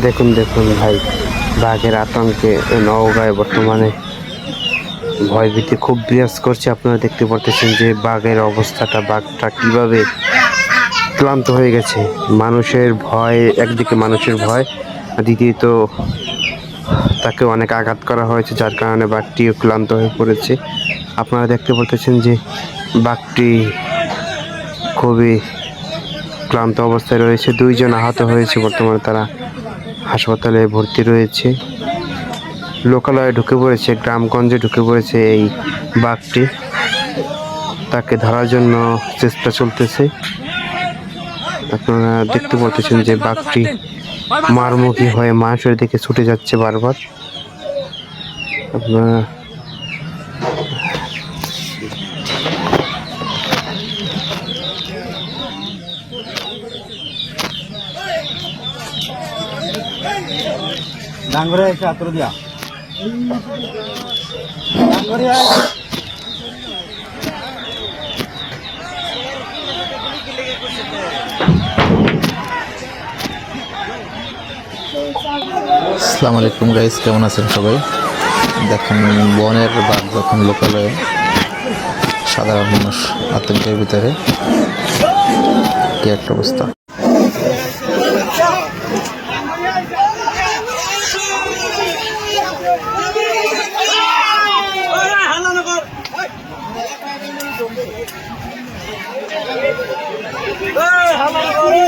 দেখুন দেখুন ভাই, বাঘের আতঙ্কে নওগাঁয় বর্তমানে ভয়ভীতি খুব বিরাজ করছে। আপনারা দেখতে পারতেছেন যে বাঘের অবস্থাটা, বাঘটা কীভাবে ক্লান্ত হয়ে গেছে। মানুষের ভয়, একদিকে মানুষের ভয় দ্বিতীয়ত তাকে অনেক আঘাত করা হয়েছে, যার কারণে বাঘটিও ক্লান্ত হয়ে পড়েছে। আপনারা দেখতে পারতেছেন যে বাঘটি খুবই ক্লান্ত অবস্থায় রয়েছে। দুইজন আহত হয়েছে বর্তমানে তারা। হাসপাতালে ভর্তি রয়েছে। লোকালয়ে ঢুকে পড়েছে, গ্রামগঞ্জে ঢুকে পড়েছে এই বাঘটি। তাকে ধরার জন্য চেষ্টা চলতেছে। আপনারা দেখতে পাচ্ছেন যে বাঘটি মারমুখী হয়ে মানুষের দিকে ছুটে যাচ্ছে বারবার। আপনারা ডাঙ্গরে আসসালামু আলাইকুম গাইস কেমন আছেন সবাই? দেখেন, বনের বাঘ যখন লোকালয়ে সাধারণ মানুষ আতঙ্কের ভিতরে, কি একটা অবস্থা? হামলা করে